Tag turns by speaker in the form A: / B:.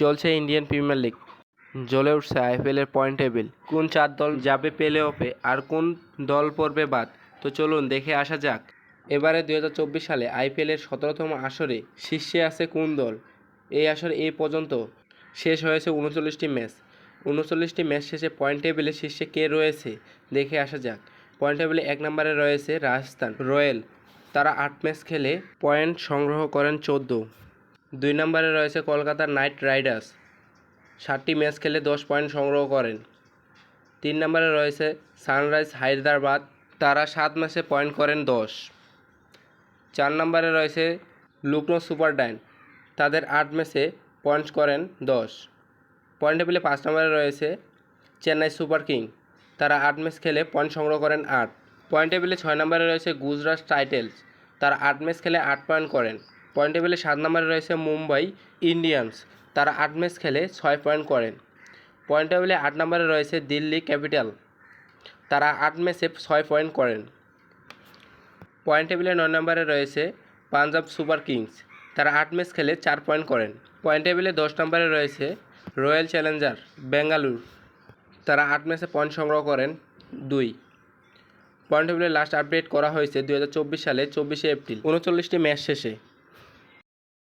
A: চলছে Indian premier league. জ্বলে উঠছে আইপিএলের পয়েন্ট টেবিল। কোন চার দল যাবে প্লে অফে আর কোন দল পড়বে বাদ? তো চলুন দেখে আসা যাক। এবারে দু হাজার চব্বিশ সালে আইপিএলের সতেরোতম আসরে শীর্ষে আছে কোন দল? এই আসরে এই পর্যন্ত শেষ হয়েছে উনচল্লিশটি ম্যাচ। উনচল্লিশটি ম্যাচ শেষে পয়েন্ট টেবিলে শীর্ষে কে রয়েছে? দেখে আসা যাক। পয়েন্ট টেবিলে এক নম্বরে রয়েছে রাজস্থান রয়্যাল। তারা আট ম্যাচ খেলে পয়েন্ট সংগ্রহ করেন চোদ্দ। দুই নম্বরে রয়েছে কলকাতা নাইট রাইডার্স। ষাটটি ম্যাচ খেলে দশ পয়েন্ট সংগ্রহ করেন। তিন নম্বরে রয়েছে সানরাইজ হায়দ্রাবাদ। তারা সাত ম্যাচে পয়েন্ট করেন দশ। চার নম্বরে রয়েছে লুকনো সুপার ডাইন তাদের আট ম্যাচে পয়েন্ট করেন দশ। পয়েন্ট টেবিলে পাঁচ নম্বরে রয়েছে চেন্নাই সুপার কিং। তারা আট ম্যাচ খেলে পয়েন্ট সংগ্রহ করেন আট। পয়েন্ট টেবিলে ছয় নম্বরে রয়েছে গুজরাট টাইটেলস তারা আট ম্যাচ খেলে আট পয়েন্ট করেন। পয়েন্ট টেবিলে সাত নম্বরে রয়েছে মুম্বাই ইন্ডিয়ান্স। তারা আট ম্যাচ খেলে ছয় পয়েন্ট করেন। পয়েন্ট টেবিলে আট নম্বরে রয়েছে দিল্লি ক্যাপিটাল। তারা আট ম্যাচে ছয় পয়েন্ট করেন। পয়েন্ট টেবিলে নয় নম্বরে রয়েছে পাঞ্জাব সুপার কিংস। তারা আট ম্যাচ খেলে চার পয়েন্ট করেন। পয়েন্ট টেবিলে দশ নম্বরে রয়েছে রয়্যাল চ্যালেঞ্জার, বেঙ্গালুরু। তারা আট ম্যাচে পয়েন্ট সংগ্রহ করেন দুই। পয়েন্ট টেবিলে লাস্ট আপডেট করা হয়েছে দু হাজার চব্বিশ সালে চব্বিশে এপ্রিল, উনচল্লিশটি ম্যাচ শেষে।